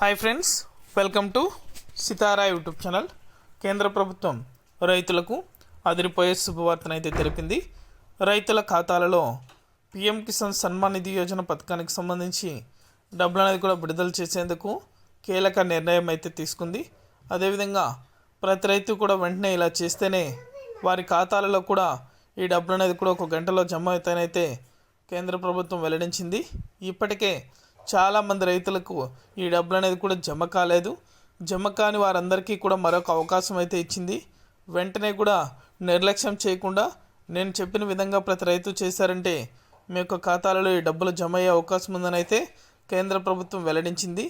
Hi friends welcome to Sitara YouTube channel కేంద్ర ప్రభుత్వం రైతులకు అదిరిపోయే శుభవార్తనైతే తెలిపింది. రైతుల ఖాతాలలో పిఎం కిసాన్ సన్మాన్ నిధి యోజన పథకానికి సంబంధించి డబ్బులు అనేది కూడా విడుదల చేసేందుకు కీలక నిర్ణయం అయితే తీసుకుంది. అదేవిధంగా ప్రతి రైతు కూడా వెంటనే ఇలా చేస్తేనే వారి ఖాతాలలో కూడా ఈ డబ్బులు అనేది కూడా ఒక గంటలో జమ అవుతాయనైతే కేంద్ర ప్రభుత్వం వెల్లడించింది. ఇప్పటికే చాలామంది రైతులకు ఈ డబ్బులు అనేది కూడా జమ కాలేదు. జమ కాని వారందరికీ కూడా మరొక అవకాశం అయితే ఇచ్చింది. వెంటనే కూడా నిర్లక్ష్యం చేయకుండా నేను చెప్పిన విధంగా ప్రతి రైతు చేశారంటే మీ యొక్క ఖాతాలలో ఈ డబ్బులు జమ అయ్యే అవకాశం ఉందని అయితే కేంద్ర ప్రభుత్వం వెల్లడించింది.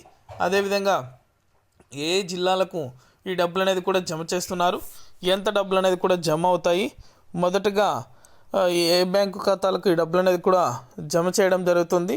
అదేవిధంగా ఏ జిల్లాలకు ఈ డబ్బులు అనేది కూడా జమ చేస్తున్నారు? ఎంత డబ్బులు అనేది కూడా జమ అవుతాయి? మొదటగా ఏ బ్యాంకు ఖాతాలకు ఈ డబ్బులు అనేది కూడా జమ చేయడం జరుగుతుంది.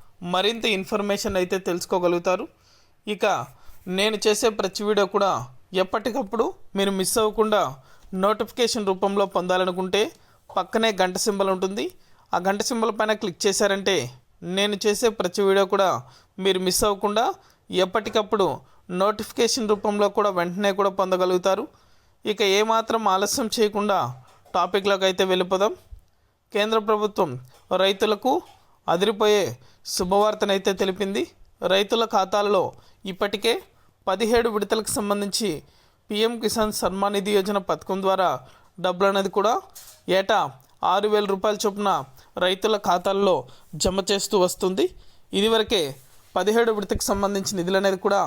మరింత ఇన్ఫర్మేషన్ అయితే తెలుసుకోగలుగుతారు. ఇక నేను చేసే ప్రతి వీడియో కూడా ఎప్పటికప్పుడు మీరు మిస్ అవ్వకుండా నోటిఫికేషన్ రూపంలో పొందాలనుకుంటే పక్కనే గంట సింబల్ ఉంటుంది. ఆ గంట సింబల్ పైన క్లిక్ చేశారంటే నేను చేసే ప్రతి వీడియో కూడా మీరు మిస్ అవ్వకుండా ఎప్పటికప్పుడు నోటిఫికేషన్ రూపంలో కూడా వెంటనే కూడా పొందగలుగుతారు. ఇక ఏమాత్రం ఆలస్యం చేయకుండా టాపిక్లోకి అయితే వెళ్ళిపోదాం. కేంద్ర ప్రభుత్వం రైతులకు అదిరిపోయే శుభవార్తనైతే తెలిపింది. రైతుల ఖాతాలలో ఇప్పటికే పదిహేడు విడతలకు సంబంధించి పిఎం కిసాన్ సన్మాన్ నిధి యోజన పథకం ద్వారా డబ్బులు అనేది కూడా ఏటా ఆరు వేల రూపాయల చొప్పున రైతుల ఖాతాల్లో జమ చేస్తూ వస్తుంది. ఇదివరకే పదిహేడు విడతకు సంబంధించిన నిధులు అనేది కూడా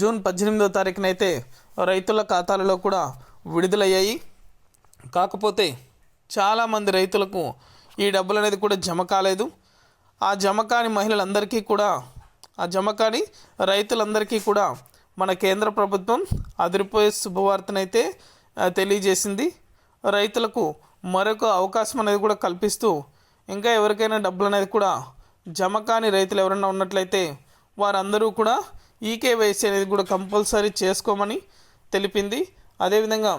జూన్ పద్దెనిమిదో తారీఖునైతే రైతుల ఖాతాలలో కూడా విడుదలయ్యాయి. కాకపోతే చాలామంది రైతులకు ఈ డబ్బులు అనేది కూడా జమ కాలేదు. ఆ జమకాని మహిళలందరికీ కూడా ఆ జమకాని రైతులందరికీ కూడా మన కేంద్ర ప్రభుత్వం అదిరిపోయే శుభవార్తనైతే తెలియజేసింది. రైతులకు మరొక అవకాశం అనేది కూడా కల్పిస్తూ ఇంకా ఎవరికైనా డబ్బులు అనేది కూడా జమ కాని రైతులు ఎవరైనా ఉన్నట్లయితే వారందరూ కూడా ఈకేవైసీ అనేది కూడా కంపల్సరీ చేసుకోమని తెలిపింది. అదేవిధంగా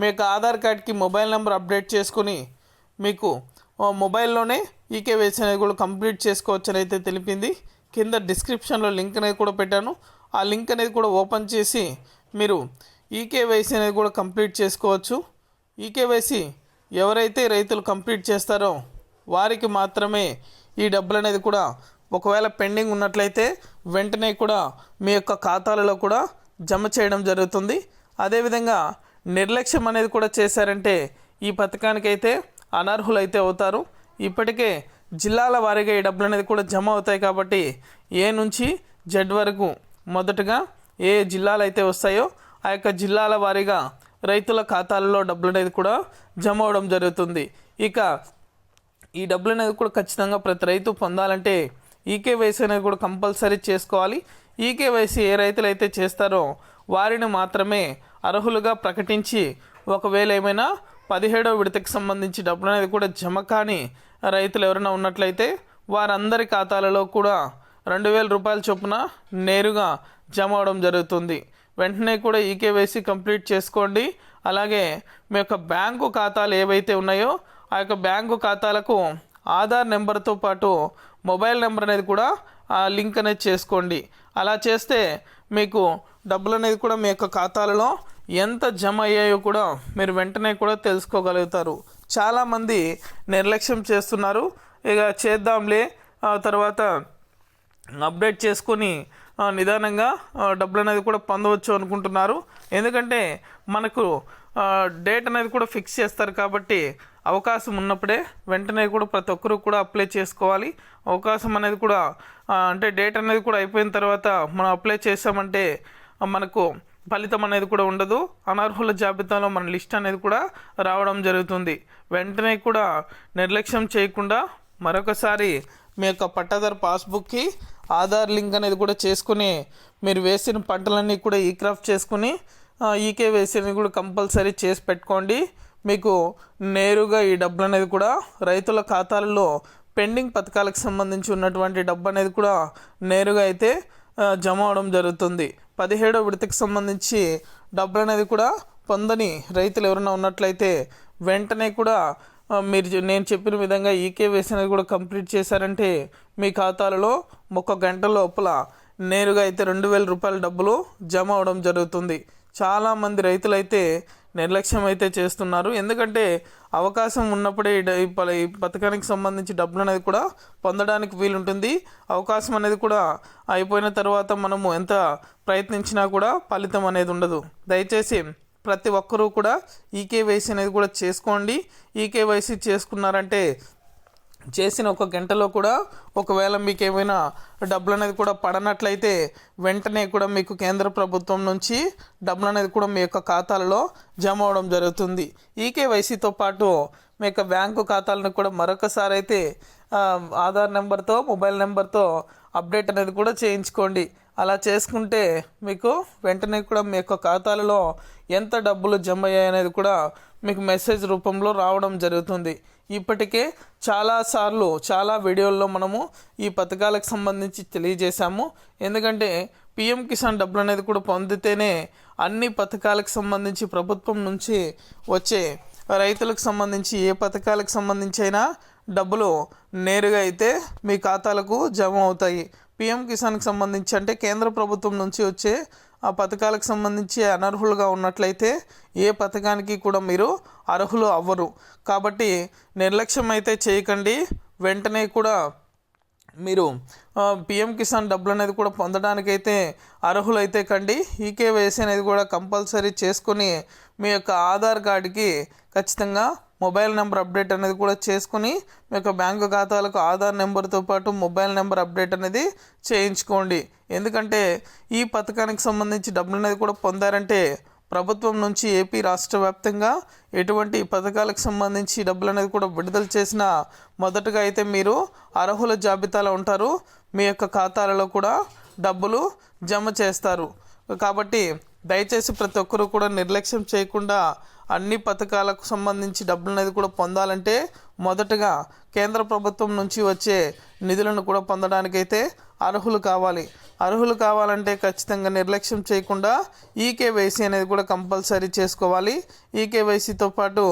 మీ యొక్క ఆధార్ కార్డ్కి మొబైల్ నెంబర్ అప్డేట్ చేసుకొని మీకు మొబైల్లోనే ఈకేవైసీ అనేది కూడా కంప్లీట్ చేసుకోవచ్చు అని అయితే తెలిపింది. కింద డిస్క్రిప్షన్లో లింక్ అనేది కూడా పెట్టాను. ఆ లింక్ అనేది కూడా ఓపెన్ చేసి మీరు ఈకేవైసీ అనేది కూడా కంప్లీట్ చేసుకోవచ్చు. ఈకేవైసీ ఎవరైతే రైతులు కంప్లీట్ చేస్తారో వారికి మాత్రమే ఈ డబ్బులు అనేది కూడా ఒకవేళ పెండింగ్ ఉన్నట్లయితే వెంటనే కూడా మీ యొక్క ఖాతాలలో కూడా జమ చేయడం జరుగుతుంది. అదేవిధంగా నిర్లక్ష్యం అనేది కూడా చేశారంటే ఈ పథకానికైతే అనర్హులైతే అవుతారు. ఇప్పటికే జిల్లాల వారీగా ఈ డబ్బులు అనేది కూడా జమ అవుతాయి కాబట్టి ఏ నుంచి జెడ్ వరకు మొదటగా ఏ జిల్లాలు అయితే వస్తాయో ఆ యొక్క జిల్లాల వారీగా రైతుల ఖాతాలలో డబ్బులు అనేది కూడా జమ అవడం జరుగుతుంది. ఇక ఈ డబ్బులు అనేది కూడా ఖచ్చితంగా ప్రతి రైతు పొందాలంటే ఈకేవైసీ అనేది కూడా కంపల్సరీ చేసుకోవాలి. ఈకేవైసీ ఏ రైతులు అయితే చేస్తారో వారిని మాత్రమే అర్హులుగా ప్రకటించి ఒకవేళ ఏమైనా పదిహేడవ విడతకి సంబంధించి డబ్బులు అనేది కూడా జమ కాని రైతులు ఎవరైనా ఉన్నట్లయితే వారందరి ఖాతాలలో కూడా రెండు వేల రూపాయల చొప్పున నేరుగా జమ అవడం జరుగుతుంది. వెంటనే కూడా ఈకేవైసీ కంప్లీట్ చేసుకోండి. అలాగే మీ యొక్క బ్యాంకు ఖాతాలు ఏవైతే ఉన్నాయో ఆ యొక్క బ్యాంకు ఖాతాలకు ఆధార్ నెంబర్తో పాటు మొబైల్ నెంబర్ అనేది కూడా ఆ లింక్ అనేది చేసుకోండి. అలా చేస్తే మీకు డబ్బులు అనేది కూడా మీ యొక్క ఖాతాలలో ఎంత జమ అయ్యాయో కూడా మీరు వెంటనే కూడా తెలుసుకోగలుగుతారు. చాలామంది నిర్లక్ష్యం చేస్తున్నారు. ఇక చేద్దాంలే. తర్వాత అప్డేట్ చేసుకొని నిదానంగా డబ్బులు అనేది కూడా పొందవచ్చు అనుకుంటున్నారు. ఎందుకంటే మనకు డేట్ అనేది కూడా ఫిక్స్ చేస్తారు కాబట్టి అవకాశం ఉన్నప్పుడే వెంటనే కూడా ప్రతి ఒక్కరూ కూడా అప్లై చేసుకోవాలి. అవకాశం అనేది కూడా అంటే డేట్ అనేది కూడా అయిపోయిన తర్వాత మనం అప్లై చేసామంటే మనకు ఫలితం అనేది కూడా ఉండదు. అనర్హుల జాబితాలో మన లిస్ట్ అనేది కూడా రావడం జరుగుతుంది. వెంటనే కూడా నిర్లక్ష్యం చేయకుండా మరొకసారి మీ యొక్క పట్టాదారు పాస్బుక్కి ఆధార్ లింక్ అనేది కూడా చేసుకుని మీరు వేసిన పంటలన్నీ కూడా ఈ క్రాఫ్ట్ చేసుకుని ఈకే వేసిన కూడా కంపల్సరీ చేసి పెట్టుకోండి. మీకు నేరుగా ఈ డబ్బులు అనేది కూడా రైతుల ఖాతాలలో పెండింగ్ పథకాలకు సంబంధించి ఉన్నటువంటి డబ్బు అనేది కూడా నేరుగా అయితే జమ అవడం జరుగుతుంది. పదిహేడో విడతకు సంబంధించి డబ్బులు అనేది కూడా పొందని రైతులు ఎవరైనా ఉన్నట్లయితే వెంటనే కూడా మీరు నేను చెప్పిన విధంగా ఈకే వేసినది కూడా కంప్లీట్ చేశారంటే మీ ఖాతాలలో ఒక గంట లోపల నేరుగా అయితే రెండు వేల రూపాయల డబ్బులు జమ అవడం జరుగుతుంది. చాలామంది రైతులైతే నిర్లక్ష్యం అయితే చేస్తున్నారు. ఎందుకంటే అవకాశం ఉన్నప్పుడే ఈ పథకానికి సంబంధించి డబ్బులు అనేది కూడా పొందడానికి వీలుంటుంది. అవకాశం అనేది కూడా అయిపోయిన తర్వాత మనము ఎంత ప్రయత్నించినా కూడా ఫలితం అనేది ఉండదు. దయచేసి ప్రతి ఒక్కరూ కూడా ఈకేవైసీ అనేది కూడా చేసుకోండి. ఈకేవైసీ చేసుకున్నారంటే చేసిన ఒక గంటలో కూడా ఒకవేళ మీకు ఏమైనా డబ్బులు అనేది కూడా పడనట్లయితే వెంటనే కూడా మీకు కేంద్ర ప్రభుత్వం నుంచి డబ్బులు అనేది కూడా మీ యొక్క ఖాతాలలో జమ అవడం జరుగుతుంది. ఈకేవైసీతో పాటు మీ యొక్క బ్యాంకు ఖాతాలను కూడా మరొకసారి అయితే ఆధార్ నెంబర్తో మొబైల్ నెంబర్తో అప్డేట్ అనేది కూడా చేయించుకోండి. అలా చేసుకుంటే మీకు వెంటనే కూడా మీ యొక్క ఖాతాలలో ఎంత డబ్బులు జమ అయ్యాయి అనేది కూడా మీకు మెసేజ్ రూపంలో రావడం జరుగుతుంది. ఇప్పటికే చాలాసార్లు చాలా వీడియోల్లో మనము ఈ పథకాలకు సంబంధించి తెలియజేశాము. ఎందుకంటే పిఎం కిసాన్ డబ్బులు అనేది కూడా పొందితేనే అన్ని పథకాలకు సంబంధించి ప్రభుత్వం నుంచి వచ్చే రైతులకు సంబంధించి ఏ పథకాలకు సంబంధించి అయినా డబ్బులు నేరుగా అయితే మీ ఖాతాలకు జమ అవుతాయి. పిఎం కిసాన్కి సంబంధించి అంటే కేంద్ర ప్రభుత్వం నుంచి వచ్చే ఆ పథకాలకు సంబంధించి అనర్హులుగా ఉన్నట్లయితే ఏ పథకానికి కూడా మీరు అర్హులు అవ్వరు. కాబట్టి నిర్లక్ష్యం అయితే చేయకండి. వెంటనే కూడా మీరు పిఎం కిసాన్ డబ్బులు అనేది కూడా పొందడానికైతే అర్హులైతే కండి. ఈకేవైసీ అనేది కూడా కంపల్సరీ చేసుకొని మీ యొక్క ఆధార్ కార్డుకి ఖచ్చితంగా మొబైల్ నెంబర్ అప్డేట్ అనేది కూడా చేసుకుని మీ యొక్క బ్యాంకు ఖాతాలకు ఆధార్ నెంబర్తో పాటు మొబైల్ నెంబర్ అప్డేట్ అనేది చేయించుకోండి. ఎందుకంటే ఈ పథకానికి సంబంధించి డబ్బులు అనేది కూడా పొందారంటే ప్రభుత్వం నుంచి ఏపీ రాష్ట్ర వ్యాప్తంగా ఎటువంటి పథకాలకు సంబంధించి డబ్బులు అనేది కూడా విడుదల చేసిన మొదటగా అయితే మీరు అర్హుల జాబితాలో ఉంటారు. మీ యొక్క ఖాతాలలో కూడా డబ్బులు జమ చేస్తారు. కాబట్టి దయచేసి ప్రతి ఒక్కరూ కూడా నిర్లక్ష్యం చేయకుండా అన్ని పథకాలకు సంబంధించి డబ్బులు అనేది కూడా పొందాలంటే మొదటగా కేంద్ర ప్రభుత్వం నుంచి వచ్చే నిధులను కూడా పొందడానికైతే అర్హులు కావాలి. అర్హులు కావాలంటే ఖచ్చితంగా నిర్లక్ష్యం చేయకుండా ఈకేవైసీ అనేది కూడా కంపల్సరీ చేసుకోవాలి. ఈకేవైసీతో పాటు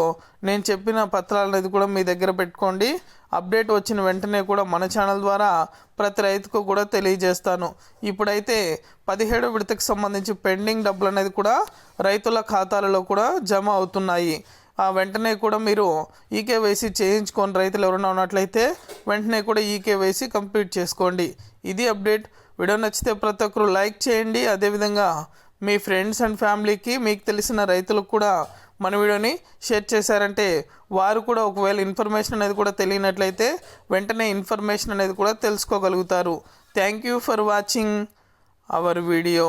నేను చెప్పిన పత్రాలు అనేది కూడా మీ దగ్గర పెట్టుకోండి. అప్డేట్ వచ్చిన వెంటనే కూడా మన ఛానల్ ద్వారా ప్రతి రైతుకు కూడా తెలియజేస్తాను. ఇప్పుడైతే పదిహేడు విడతకు సంబంధించి పెండింగ్ డబ్బులు అనేది కూడా రైతుల ఖాతాలలో కూడా జమ అవుతున్నాయి. ఆ వెంటనే కూడా మీరు ఈకేవైసీ చేయించుకొని రైతులు ఎవరైనా ఉన్నట్లయితే వెంటనే కూడా ఈకేవైసీ కంప్లీట్ చేసుకోండి. ఇది అప్డేట్. వీడియో నచ్చితే ప్రతి ఒక్కరు లైక్ చేయండి. అదేవిధంగా మీ ఫ్రెండ్స్ అండ్ ఫ్యామిలీకి మీకు తెలిసిన రైతులకు కూడా మన వీడియోని షేర్ చేశారంటే వారు కూడా ఒకవేళ ఇన్ఫర్మేషన్ అనేది కూడా తెలియనట్లయితే వెంటనే ఇన్ఫర్మేషన్ అనేది కూడా తెలుసుకోగలుగుతారు. Thank you for watching our video.